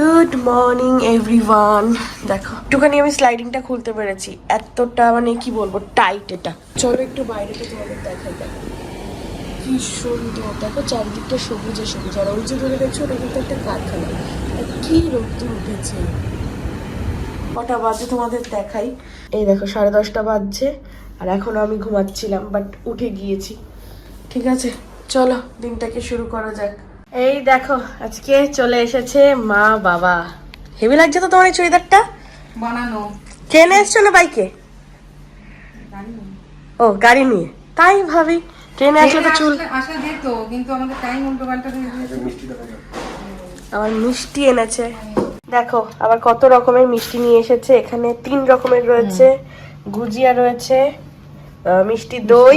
Good morning everyone দেখো, একটুখানি আমি স্লাইডিংটা খুলতে পেরেছি। এতটা মানে কি বলব টাইট এটা। চলো একটু বাইরেটা তোমাদের দেখাই, দেখো। কি সুন্দর। দেখো চারিদিকটা সবুজে সবুজ। আর ওই যে ধরে দেখছ, ওটা কিন্তু একটা কারখানা। কি রোদ্দুর উঠেছে। কটা বাজে তোমাদের দেখাই? এই দেখো, সাড়ে দশটা বাজছে, আর এখনও আমি ঘুমাচ্ছিলাম বাট উঠে গিয়েছি। ঠিক আছে, চলো, দিনটাকে শুরু করা যাক। এই দেখো আজকে চলে এসেছে মা বাবা। হেভি লাগছে তো তোমার এই চুড়িদারটা? বানানো। ট্রেনে এসছো না বাইকে? ও গাড়ি নিয়ে। তাই ভাবি ট্রেনে আসলে তো চুল আসলে- আসলে যেত কিন্তু আমাদের টাইম উল্টো পাল্টা হয়ে আমার মিষ্টি এনেছে। দেখো আবার কত রকমের মিষ্টি নিয়ে এসেছে। এখানে তিন রকমের রয়েছে। গুজিয়া রয়েছে আহ, মিষ্টি দই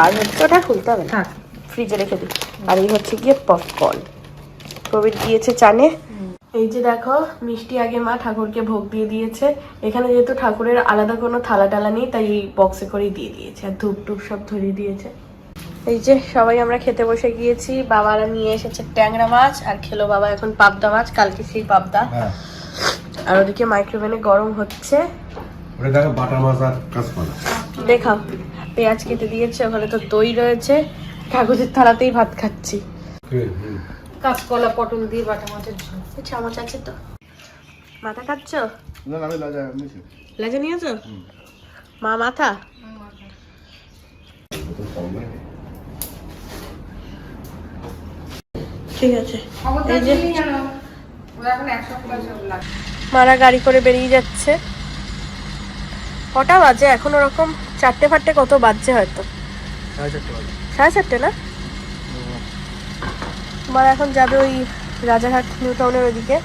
আর হচ্ছে ওটা খুলতে হবে না থাক। ফ্রিজে রেখে দিই। আর এই হচ্ছে গিয়ে পপকর্ন প্রবীর দিয়েছে চানে। এই যে দেখো মিষ্টি আগে মা ঠাকুরকে ভোগ দিয়ে দিয়েছে। এখানে যেহেতু ঠাকুরের আলাদা কোনো থালা টালা নেই তাই এই বক্সে করেই দিয়ে দিয়েছে। আর ধূপ টুপ সব ধরিয়ে দিয়েছে। এই যে সবাই আমরা খেতে বসে গিয়েছি। বাবারা নিয়ে এসেছে ট্যাংরা মাছ আর খেলো বাবা এখন পাবদা মাছ কালকে সেই পাবদা। হ্যাঁ। আর ওদিকে মাইক্রোওভেনে গরম হচ্ছে। দেখাও। পেঁয়াজ কেটে দিয়েছে ওখানে তো দই রয়েছে। কাগজের থালাতেই ভাত খাচ্ছি। কাঁচকলা পটল দিয়ে বাটা মাছের ঝোল। চামচ আছে তো। মাথা খাচ্ছ? না আমি লাজা নিছি লেজে নিয়েছো? মা মাথা? ঠিক আছে। এই যে- দিলেই জানো ওরা এখন একশো প্লাস লাগে। মারা গাড়ি করে বেরিয়ে যাচ্ছে। কটা বাজে? এখন ওরকম চারটে ফারটে কত বাজছে হয়তো? সাড়ে চারটে না? তোমার এখন যাবে ওই রাজারহাট, নিউ টাউনের ওইদিকে।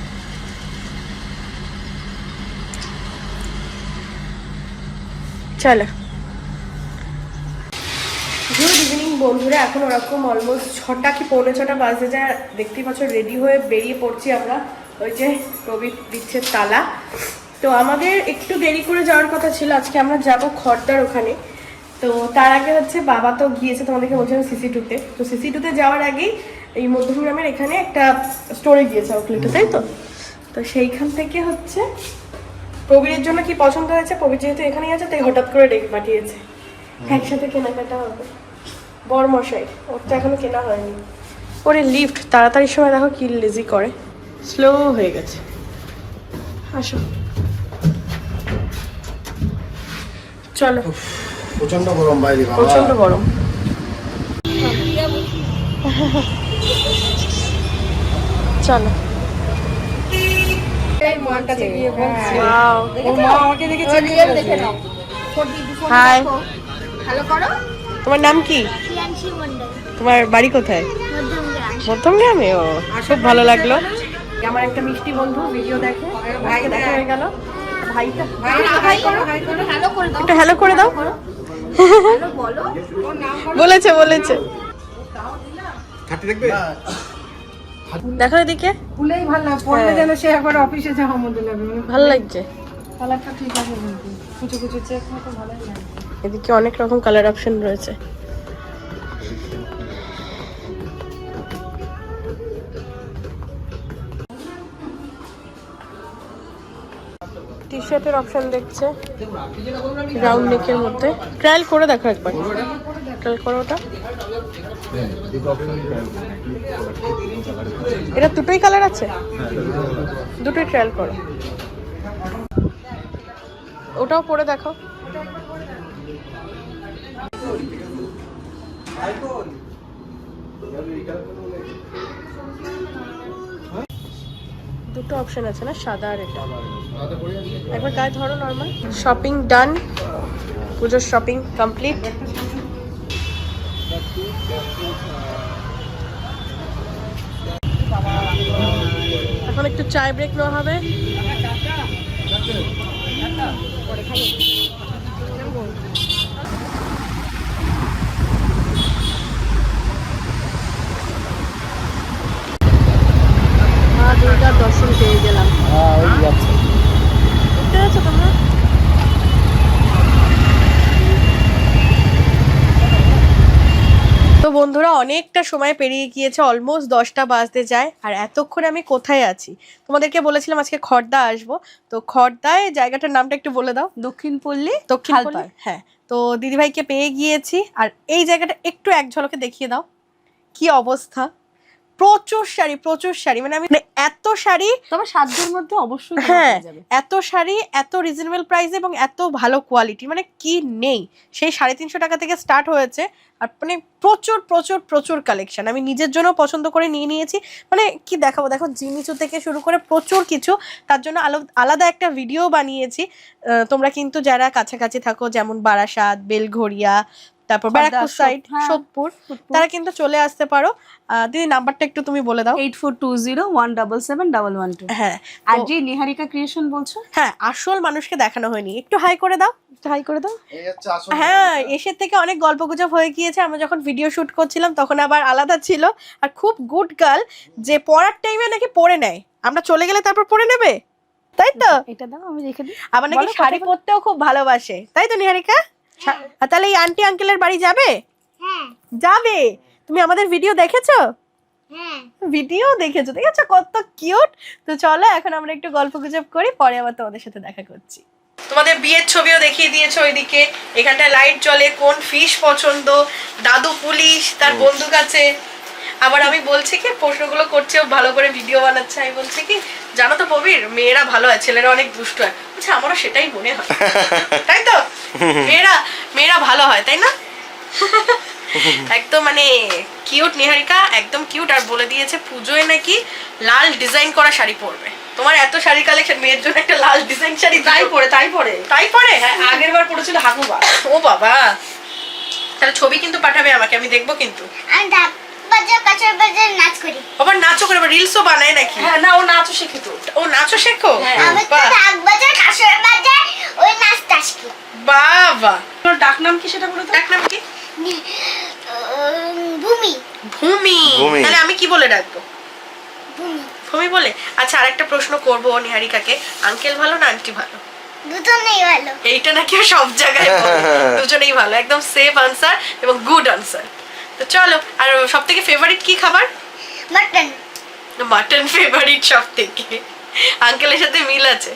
চলো। গুড ইভিনিং বন্ধুরা। এখন ওরকম অলমোস্ট ছটা কি, পৌনে ছটা বাজে যায় দেখতেই পাচ্ছ রেডি হয়ে বেরিয়ে পড়ছি আমরা ওই যে প্রবীর দিচ্ছে তালা। তো আমাদের একটু দেরি করে যাওয়ার কথা ছিল। আজকে আমরা যাব খড়দার ওখানে। তো তার আগে হচ্ছে বাবা তো গিয়েছে তোমাদেরকে বলছিলাম সিসি টুতে তো। সিসি টুতে যাওয়ার আগেই এই মধ্যমগ্রামের এখানে একটা স্টোরে গিয়েছে আউটলেটে তাই তো? তো সেইখান থেকে হচ্ছে প্রবীরের জন্য কি পছন্দ হয়েছে? প্রবীর যেহেতু এখানেই আছে তাই হঠাৎ করে ডেকে পাঠিয়েছে। একসাথে কেনাকাটা হবে। বড় মশাই ওর তো এখনও কেনা হয়নি। ওরে লিফট তাড়াতাড়ি সময় দেখো কি লেজি করে। স্লো হয়ে গেছে। আসো। চলো। প্রচণ্ড গরম বাইরে প্রচণ্ড গরম। চলো। হাই। তোমার নাম কি? তোমার বাড়ি কোথায়? মধ্যম গ্রামে ও খুব ভালো লাগল। আমার একটা মিষ্টি বন্ধু ভিডিও দেখে। দেখা হয়ে গেল। ভাইটা একটু হ্যালো করে দাও। বলেছে বলেছে। খাটি দেখবে? দেখো এদিকে। ভুলেই ভালো না পড়লে যেন সে একবার অফিসে যাওয়া মতো লাগে। মানে ভালো লাগছে। কালারটা ঠিক আছে কিন্তু কুচু কুচু চেক মতো ভালোই লাগে এদিকে অনেক রকম কালার অপশন রয়েছে। টি শার্টের অপশন দেখছে রাউন্ড নেকের মধ্যে। ট্রায়াল করে দেখো একবার। ট্রায়াল করো ওটা। এটা দুটোই কালার আছে? দুটোই ট্রায়াল করো। ওটাও পরে দেখো। দুটো অপশন আছে না সাদা আর এটা। একবার গায়ে ধরো নর্মাল শপিং ডান পুজোর শপিং কমপ্লিট এখন একটু চায় ব্রেক নেওয়া হবে। দুর্গার দর্শন পেয়ে গেলাম। দেখতে পাচ্ছ তোমরা? তো বন্ধুরা অনেকটা সময় পেরিয়ে গিয়েছে অলমোস্ট দশটা বাজতে যায় আর এতক্ষণে আমি কোথায় আছি? তোমাদেরকে বলেছিলাম আজকে খর্দা আসব। তো খর্দায় জায়গাটার নামটা একটু বলে দাও। দক্ষিণ পল্লী দক্ষিণ হ্যাঁ। তো দিদিভাইকে পেয়ে গিয়েছি আর এই জায়গাটা একটু এক ঝলকে দেখিয়ে দাও। কি অবস্থা? প্রচুর শাড়ি প্রচুর শাড়ি। মানে আমি মানে এত শাড়ি তবে সাধ্যের মধ্যে অবশ্যই হ্যাঁ এত শাড়ি এত রিজনেবল প্রাইস এবং এত ভালো কোয়ালিটি মানে কি নেই? সেই সাড়ে তিনশো টাকা থেকে স্টার্ট হয়েছে। আর মানে প্রচুর প্রচুর প্রচুর কালেকশন আমি নিজের জন্য পছন্দ করে নিয়ে নিয়েছি। মানে কি দেখাবো? দেখো জিনিসু থেকে শুরু করে প্রচুর কিছু। তার জন্য আলো- আলাদা একটা ভিডিও বানিয়েছি। তোমরা কিন্তু যারা কাছাকাছি থাকো যেমন বারাসাত বেলঘড়িয়া তারপর ব্যারাকপুর সাইড হ্যাঁ, সোদপুর তারা কিন্তু চলে আসতে পারো। দিদি নাম্বারটা একটু তুমি বলে দাও। Eight four two zero one double seven double one two হ্যাঁ আর যে নিহারিকা ক্রিয়েশন বলছো? হ্যাঁ আসল মানুষকে দেখানো হয়নি। একটু হাই করে দাও। হাই করে দাও। হ্যাঁ এসে থেকে অনেক গল্পগুজব হয়ে গিয়েছে। আমরা যখন ভিডিও শুট করছিলাম তখন আবার আলাদা ছিল। আর খুব গুড গার্ল যে পড়ার টাইমে নাকি পড়ে নেয়। আমরা চলে গেলে তারপর পড়ে নেবে? তাই তো? এটা দাও আমি রেখে দিই। আবার নাকি শাড়ি পরতেও খুব ভালোবাসে। তাই তো নিহারিকা? তাহলে এই আন্টি আঙ্কেলের বাড়ি যাবে? হ্যাঁ। যাবে? তুমি আমাদের ভিডিও দেখেছ? হ্যাঁ। ভিডিও দেখেছ দেখেছ? কত কিউট তো চলো এখন আমরা একটু গল্প গুজব করি পরে আবার তোমাদের সাথে দেখা করছি। তোমাদের বিয়ের ছবিও দেখিয়ে দিয়েছ ওইদিকে। এখানটায় লাইট জ্বলে কোন ফিশ পছন্দ? দাদু পুলিশ তার বন্ধু আছে আবার আমি বলছি কি প্রশ্নগুলো করছে ভালো করে ভিডিও বানাচ্ছে আমি বলছি কি জানো তো প্রবীর মেয়েরা ভালো হয় ছেলেরা অনেক দুষ্ট হয়। বলছে আমারও সেটাই মনে হয়। তাই তো? মেয়েরা মেয়েরা ভালো হয় তাই না? একদম মানে কিউট নিহারিকা একদম কিউট আর বলে দিয়েছে পুজোয় নাকি লাল ডিজাইন করা শাড়ি পরবে। তোমার এত শাড়ি কালেকশন মেয়ের জন্য একটা লাল ডিজাইন শাড়ি তাই পরে। তাই পরে? তাই পরে? হ্যাঁ আগের বার পড়েছিল হাকুবা ও বাবা। তাহলে ছবি কিন্তু পাঠাবে আমাকে আমি দেখব কিন্তু। আমি ঢাক বাজার নাচ করি। আবার নাচও করে রিলসও বানায় নাকি? হ্যাঁ না ও নাচও শেখে তো। ও নাচও শেখো? আমি তো ঢাক বাজার কাছের বাজার ওই নাচটা শিখি। বাবা। তোর ডাক নাম কি সেটা বলে তো? ডাক নাম কি ভূমি। ভূমি। ভূমি। তাহলে আমি কি বলে ডাকবো? ভূমি। ভূমি বলে? আচ্ছা আরেকটা প্রশ্ন করব নিহারিকাকে। আঙ্কেল ভালো না আন্টি ভালো? দুজনেই ভালো। এইটা নাকি সব জায়গায় দুজনেই ভালো একদম সেফ আনসার এবং গুড আনসার তো চলো আর সব থেকে ফেভারিট কি খাবার? মাটন মাটন ফেভারিট সব থেকে আঙ্কেলের সাথে মিল আছে।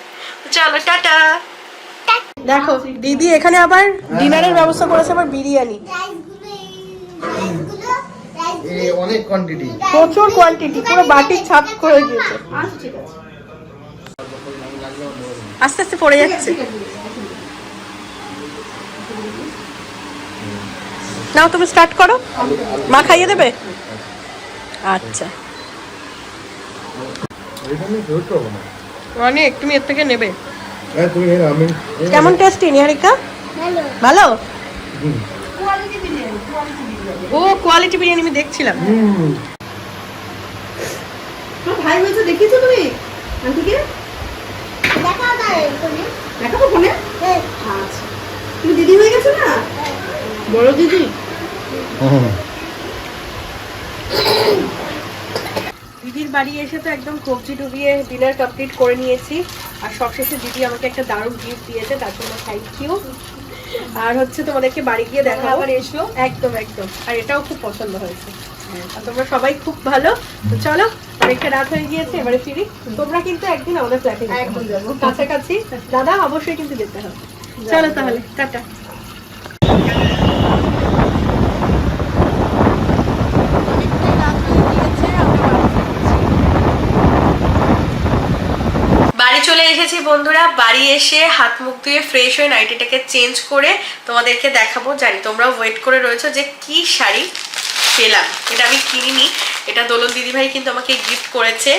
চলো টাটা। দেখো দিদি এখানে আবার ডিনারের ব্যবস্থা করেছে আবার বিরিয়ানি। অনেক কোয়ান্টিটি প্রচুর কোয়ান্টিটি পুরো বাটির ছাপ করে দিয়েছে আস্তে আস্তে পড়ে যাচ্ছে। নাও তুমি স্টার্ট করো। মা খাইয়ে দেবে? আচ্ছা। অনেক তুমি এর থেকে নেবে। হ্যাঁ তুমি এই আমি কেমন টেস্টি নিহারিকা? ভালো। ও কোয়ালিটি বিরিয়ানি আমি দেখছিলাম। ভাই হয়েছে দেখিয়েছো তুমি? আন্টিকে? দেখাবো ফোনে? হ্যাঁ। আচ্ছা। তুমি দিদি হয়ে গেছো না? বড় দিদি? দিদির বাড়ি এসে তো একদম কবজি ডুবিয়ে ডিনার কমপ্লিট করে নিয়েছি। আর সবশেষে দিদি আমাকে একটা দারুণ গিফট দিয়েছে তার জন্য থ্যাংক ইউ আর হচ্ছে তোমাদেরকে বাড়ি গিয়ে দেখা আবার এসো। একদম একদম। আর এটাও খুব পছন্দ হয়েছে। আর তোমরা সবাই খুব ভালো। তো চলো অনেকটা রাত হয়ে গিয়েছে এবারে ফিরি। তোমরা কিন্তু একদিন আমাদের ফ্ল্যাটে একদম যাব। কাছাকাছি দাদা অবশ্যই কিন্তু যেতে হবে। চলো তাহলে টাটা বাড়ি চলে এসেছি বন্ধুরা বাড়ি এসে হাত মুখ ধুয়ে ফ্রেশ হয়ে নাইটিটাকে চেঞ্জ করে তোমাদেরকে দেখাবো। জানি তোমরাও ওয়েট করে রয়েছো যে কি শাড়ি পেলাম। এটা আমি কিনিনি। এটা দোলন দিদিভাই কিন্তু আমাকে গিফট করেছে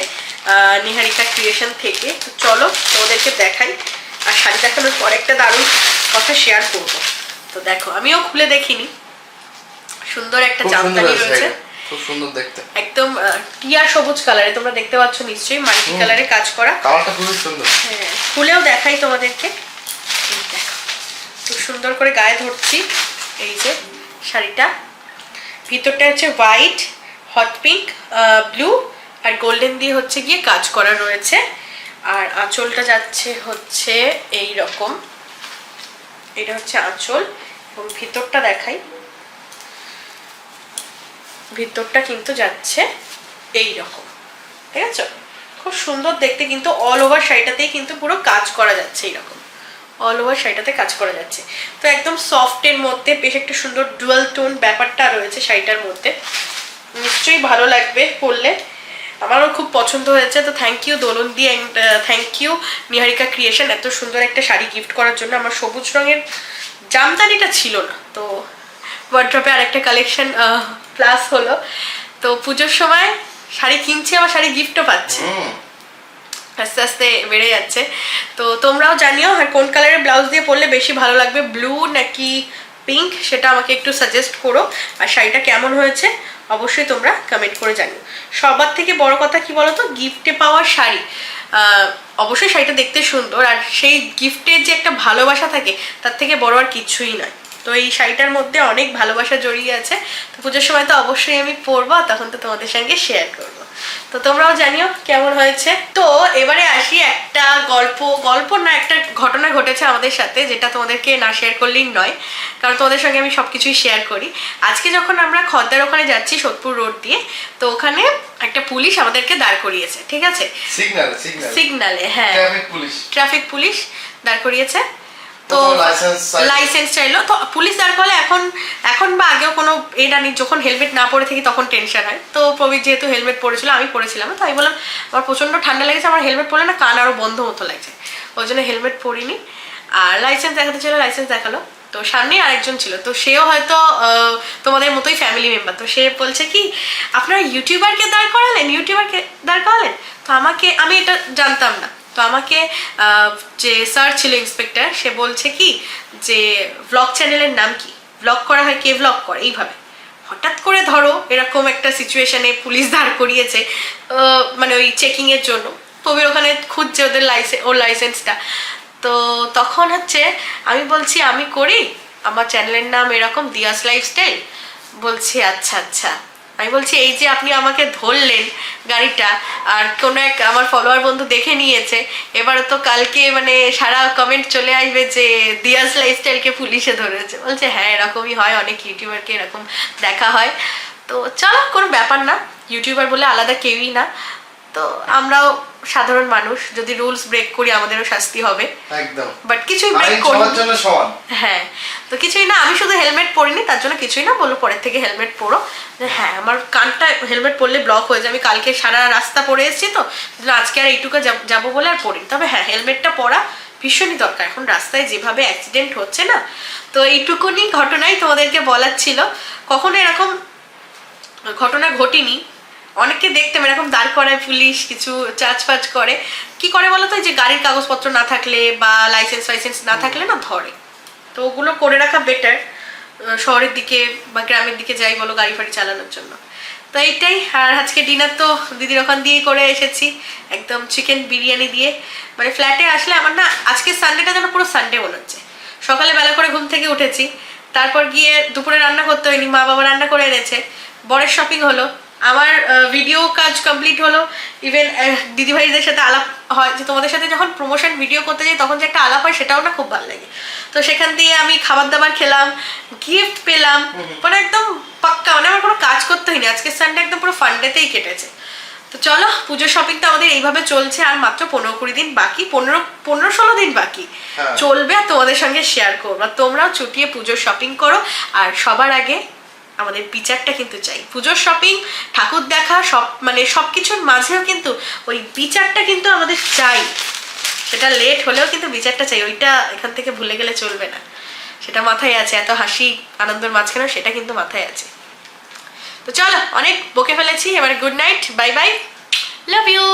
আহ, নিহারিকা ক্রিয়েশন থেকে। তো চলো তোমাদেরকে দেখাই। আর শাড়ি দেখানোর পর একটা দারুণ কথা শেয়ার করব। তো দেখো আমিও খুলে দেখিনি। সুন্দর একটা জামদানি রয়েছে। খুব সুন্দর দেখতে। একদম টিয়া সবুজ কালারে তোমরা দেখতে পাচ্ছ নিশ্চয়ই মাল্টি কালারে কাজ করা। কালারটা খুবই সুন্দর। হ্যাঁ খুলেও দেখাই তোমাদেরকে। খুব সুন্দর করে গায়ে ধরছি এই যে শাড়িটা। ভিতরটা হচ্ছে হোয়াইট হট পিঙ্ক ব্লু আর গোল্ডেন দিয়ে হচ্ছে গিয়ে কাজ করা রয়েছে। আর আঁচলটা যাচ্ছে হচ্ছে এই রকম এটা হচ্ছে আঁচল এবং ভিতরটা দেখাই। ভিতরটা কিন্তু যাচ্ছে এই রকম ঠিক আছে? খুব সুন্দর দেখতে কিন্তু অল ওভার শাড়িটাতেই কিন্তু পুরো কাজ করা যাচ্ছে এইরকম। অল ওভার শাড়িটাতে কাজ করা যাচ্ছে। তো একদম সফটের মধ্যে বেশ একটা সুন্দর ডুয়াল টোন ব্যাপারটা রয়েছে শাড়িটার মধ্যে। নিশ্চয়ই ভালো লাগবে পরলে। আমারও খুব পছন্দ হয়েছে। তো thank you Dolon di and thank you Niharika Creation এত সুন্দর একটা শাড়ি গিফট করার জন্য আমার সবুজ রঙের জামদানিটা ছিল না। তো ওয়ার্ড্রপে আরেকটা কালেকশন প্লাস হলো। তো পুজোর সময় শাড়ি কিনছি আবার শাড়ি গিফটও পাচ্ছি। আস্তে আস্তে বেড়ে যাচ্ছে। তো তোমরাও জানিও আর কোন কালারের ব্লাউজ দিয়ে পরলে বেশি ভালো লাগবে ব্লু নাকি পিঙ্ক সেটা আমাকে একটু সাজেস্ট করো। আর শাড়িটা কেমন হয়েছে অবশ্যই তোমরা কমেন্ট করে জানিও। সবার থেকে বড় কথা কি বলো তো গিফটে পাওয়া শাড়ি আহ, অবশ্যই শাড়িটা দেখতে সুন্দর। আর সেই গিফটের যে একটা ভালোবাসা থাকে তার থেকে বড় আর কিছুই নয়। তো এই শাড়িটার মধ্যে অনেক ভালোবাসা জড়িয়ে আছে। তো পুজোর সময় তো অবশ্যই আমি পরবো তখন তো তোমাদের সঙ্গে শেয়ার করব। তো তোমরাও জানিও কেমন হয়েছে। তো এবারে আসি একটা গল্প গল্প না একটা ঘটনা ঘটেছে আমাদের সাথে যেটা তোমাদেরকে না শেয়ার করলেই নয়। কারণ তোমাদের সঙ্গে আমি সব কিছুই শেয়ার করি। আজকে যখন আমরা খদ্দার ওখানে যাচ্ছি সোদপুর রোড দিয়ে তো ওখানে একটা পুলিশ আমাদেরকে দাঁড় করিয়েছে ঠিক আছে? সিগনালে হ্যাঁ। Traffic police. ট্রাফিক পুলিশ দাঁড় করিয়েছে। তো। লাইসেন্স চাইলো। তো পুলিশ দাঁড় করলে এখন এখন বা আগেও কোনো এটা নেই যখন হেলমেট না পরে থাকি তখন টেনশন হয়। তো প্রবীর যেহেতু হেলমেট পরেছিল আমি পরেছিলাম। তো আমি বললাম আমার প্রচণ্ড ঠান্ডা লেগেছে আমার হেলমেট পরলে না কান আরও বন্ধ মতো লাগছে। ওই জন্য হেলমেট পরিনি। আর লাইসেন্স দেখাতে ছিল লাইসেন্স দেখাল। তো সামনেই আরেকজন ছিল। তো সেও হয়তো তোমাদের মতোই ফ্যামিলি মেম্বার তো সে বলছে কি আপনারা ইউটিউবারকে দাঁড় করালেন? ইউটিউবারকে দাঁড় করালেন? তো আমাকে আমি এটা জানতাম না। তো আমাকে যে স্যার ছিল ইন্সপেক্টর সে বলছে কি যে ব্লগ চ্যানেলের নাম কি? ব্লগ করা হয় কে ব্লগ করে? এইভাবে। হঠাৎ করে ধরো, এরকম একটা সিচুয়েশনে পুলিশ দাঁড় করিয়েছে মানে ওই চেকিংয়ের জন্য। কবির ওখানে খুঁজছে ওদের লাইসেন্স ওর লাইসেন্সটা তো তখন হচ্ছে আমি বলছি, আমি করি, আমার চ্যানেলের নাম এরকম দিয়াস লাইফস্টাইল বলছি আচ্ছা আচ্ছা। আমি বলছি, এই যে আপনি আমাকে ধরলেন গাড়িটা, আর কোনো এক আমার ফলোয়ার বন্ধু দেখে নিয়েছে এবারে তো কালকে মানে সারা কমেন্ট চলে আসবে যে দিয়াস লাইফস্টাইলকে পুলিশে ধরেছে। বলছে হ্যাঁ এরকমই হয়, অনেক ইউটিউবারকে এরকম দেখা হয়। তো চলো, কোনো ব্যাপার না ইউটিউবার বলে আলাদা কেউই না। তো আমরাও সাধারণ মানুষ যদি রুলস ব্রেক করি আমাদেরও শাস্তি হবে। একদম। বাট কিছুই ব্রেক করি জন্য সমান। হ্যাঁ তো কিছুই না আমি শুধু হেলমেট পরিনি তার জন্য কিছুই না বলল পরের থেকে হেলমেট পরো। হ্যাঁ আমার কানটা হেলমেট পরলে ব্লক হয়ে যায় আমি কালকে সারা রাস্তা পরে এসেছি তো আজকে আর এইটুকু যাব- যাব বলে আর পড়ি তবে হ্যাঁ হেলমেটটা পরা ভীষণই দরকার এখন রাস্তায় যেভাবে অ্যাক্সিডেন্ট হচ্ছে না তো এইটুকুনি ঘটনাই তোমাদেরকে বলার ছিল। কখনো এরকম ঘটনা ঘটিনি অনেককে দেখতাম, এরকম দাঁড় করায় পুলিশ কিছু চার্জ ফাজ করে। কি করে বলো তো যে গাড়ির কাগজপত্র না থাকলে বা লাইসেন্স ফাইসেন্স না থাকলে না ধরে। তো ওগুলো করে রাখা বেটার শহরের দিকে বা গ্রামের দিকে যাই বলো গাড়ি ফাড়ি চালানোর জন্য। তো এইটাই, আর আজকে ডিনার তো দিদির ওখান দিয়েই করে এসেছি, একদম চিকেন বিরিয়ানি দিয়ে। মানে ফ্ল্যাটে আসলে আমার না, আজকে সানডেটা যেন পুরো সানডে মনে হচ্ছে। সকালে বেলা করে ঘুম থেকে উঠেছি, তারপর গিয়ে দুপুরে রান্না করতে হয়নি, মা বাবা রান্না করে এনেছে, বরের শপিং হলো। আমার ভিডিও কাজ কমপ্লিট হলো। ইভেন দিদিভাইদের সাথে আলাপ হয়। যে তোমাদের সাথে যখন প্রমোশন ভিডিও করতে যাই তখন যে একটা আলাপ হয় সেটাও না খুব ভালো লাগে। তো সেখান দিয়ে আমি খাবার দাবার খেলাম গিফট পেলাম। মানে একদম পাক্কা মানে আমার কোনো কাজ করতে হয়নি। আজকে সানডে একদম পুরো ফান্ডেতেই কেটেছে। তো চলো পুজোর শপিং তো আমাদের এইভাবে চলছে আর মাত্র পনেরো কুড়ি দিন বাকি পনেরো পনেরো ষোলো দিন বাকি। হ্যাঁ। চলবে আর তোমাদের সঙ্গে শেয়ার করব। আর তোমরাও ছুটিয়ে পুজোর শপিং করো। আর সবার আগে আমাদের বিচারটা কিন্তু চাই। পুজোর শপিং ঠাকুর দেখা, সব মানে সব কিছুর মাঝেও কিন্তু ওই বিচারটা কিন্তু আমাদের চাই। সেটা লেট হলেও কিন্তু বিচারটা চাই, ওইটা এখান থেকে ভুলে গেলে চলবে না। সেটা মাথায় আছে, এত হাসি, আনন্দের মাঝখানেও সেটা কিন্তু মাথায় আছে। তো চলো, অনেক বকে ফেলেছি, এবার good night bye bye love you